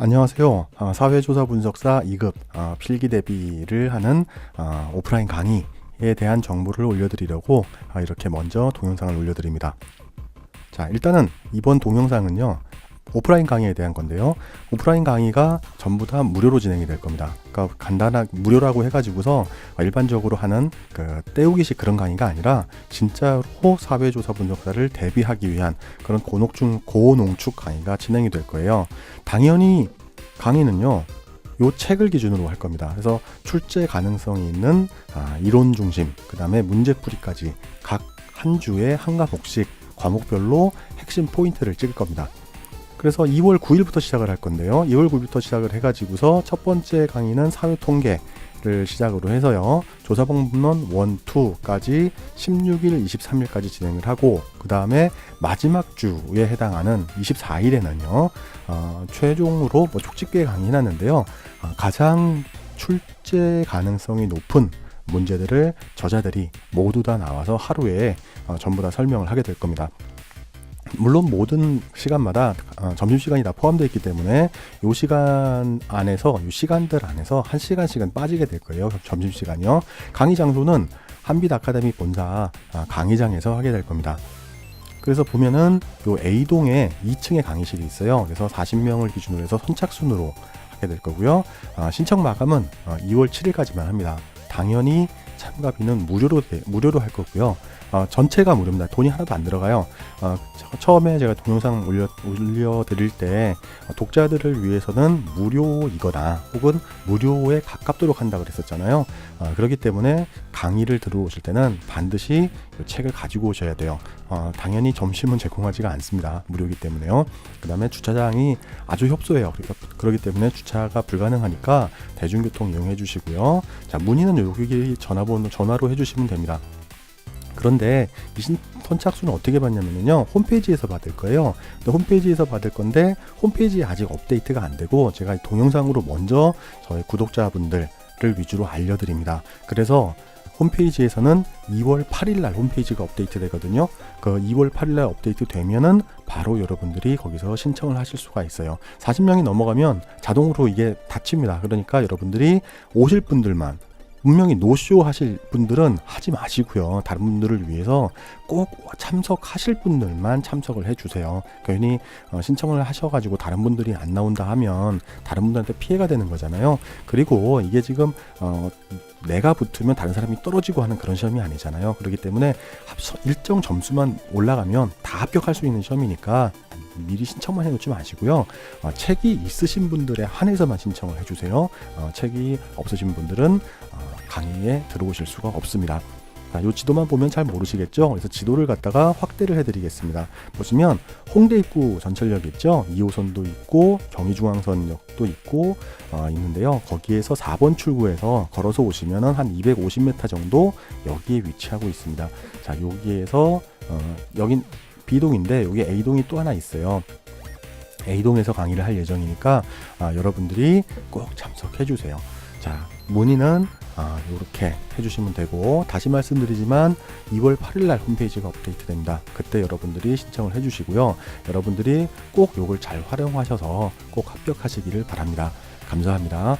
안녕하세요. 아, 사회조사 분석사 2급 아, 필기 대비를 하는 아, 오프라인 강의에 대한 정보를 올려드리려고 아, 이렇게 먼저 동영상을 올려드립니다. 자, 일단은 이번 동영상은요. 오프라인 강의에 대한 건데요. 오프라인 강의가 전부 다 무료로 진행이 될 겁니다. 그러니까 간단하게 무료라고 해가지고서 일반적으로 하는 그 때우기식 그런 강의가 아니라 진짜로 사회조사 분석사를 대비하기 위한 그런 고농축 고농축 강의가 진행이 될 거예요. 당연히 강의는요. 요 책을 기준으로 할 겁니다. 그래서 출제 가능성이 있는 아, 이론 중심, 그 다음에 문제풀이까지 각 한 주에 한 과목씩 과목별로 핵심 포인트를 찍을 겁니다. 그래서 2월 9일부터 시작을 할 건데요. 2월 9일부터 시작을 해가지고서 첫 번째 강의는 사회 통계 를 시작으로 해서요. 조사방문론 1, 2까지 16일, 23일까지 진행을 하고 그 다음에 마지막 주에 해당하는 24일에는요. 어, 최종으로 뭐 촉집계 강의는 하는데요. 어, 가장 출제 가능성이 높은 문제들을 저자들이 모두 다 나와서 하루에 어, 전부 다 설명을 하게 될 겁니다. 물론 모든 시간마다 어, 점심시간이 다 포함되어 있기 때문에 이 시간 안에서 이 시간들 안에서 한 시간씩은 빠지게 될 거예요. 점심시간이요. 강의 장소는 한빛 아카데미 본사 아, 강의장에서 하게 될 겁니다. 그래서 보면은 요 A동에 2층에 강의실이 있어요. 그래서 40명을 기준으로 해서 선착순으로 하게 될 거고요. 아, 신청 마감은 어, 2월 7일까지만 합니다. 당연히 참가비는 무료로 돼- 무료로 할 거고요. 어, 전체가 무료입니다. 돈이 하나도 안 들어가요. 어, 처- 처음에 제가 동영상 올려 올려드릴 때 어, 독자들을 위해서는 무료이거나 혹은 무료에 가깝도록 한다 그랬었잖아요. 어, 그렇기 때문에 강의를 들어오실 때는 반드시 이 책을 가지고 오셔야 돼요. 어, 당연히 점심은 제공하지가 않습니다. 무료이기 때문에요. 그 다음에 주차장이 아주 협소해요. 그러니까 그렇기 때문에 주차가 불가능하니까 대중교통 이용해 주시고요. 자, 문의는 여기 전화 번호 전화로 해주시면 됩니다. 그런데 이 신- 선착순은 어떻게 받냐면요 홈페이지에서 받을 거예요. 홈페이지에서 받을 건데 홈페이지에 아직 업데이트가 안 되고 제가 이 동영상으로 먼저 저희 구독자분들을 위주로 알려드립니다. 그래서 홈페이지에서는 2월 8일 날 홈페이지가 업데이트 되거든요. 그 2월 8일 날 업데이트 되면은 바로 여러분들이 거기서 신청을 하실 수가 있어요. 40명이 넘어가면 자동으로 이게 닫힙니다. 그러니까 여러분들이 오실 분들만 분명히 노쇼 하실 분들은 하지 마시고요. 다른 분들을 위해서 꼭 참석하실 분들만 참석을 해주세요. 괜히 어, 신청을 하셔가지고 다른 분들이 안 나온다 하면 다른 분들한테 피해가 되는 거잖아요. 그리고 이게 지금 어, 내가 붙으면 다른 사람이 떨어지고 하는 그런 시험이 아니잖아요. 그렇기 때문에 일정 점수만 올라가면 다 합격할 수 있는 시험이니까 미리 신청만 해놓지 마시고요. 어, 책이 있으신 분들에 한해서만 신청을 해주세요. 어, 책이 없으신 분들은 어, 강의에 들어오실 수가 없습니다. 자, 이 지도만 보면 잘 모르시겠죠? 그래서 지도를 갖다가 확대를 해드리겠습니다. 보시면 홍대 입구 전철역 있죠? 2호선도 있고 경의중앙선역도 있고 어, 있는데요. 거기에서 4번 출구에서 걸어서 오시면 한 250m 정도 여기에 위치하고 있습니다. 자, 여기에서 어, 여긴 B동인데 여기 A동이 또 하나 있어요. A동에서 강의를 할 예정이니까 아, 여러분들이 꼭 참석해 주세요. 자, 문의는 아, 이렇게 해주시면 되고 다시 말씀드리지만 2월 8일 날 홈페이지가 업데이트 됩니다. 그때 여러분들이 신청을 해주시고요. 여러분들이 꼭 이걸 잘 활용하셔서 꼭 합격하시기를 바랍니다. 감사합니다.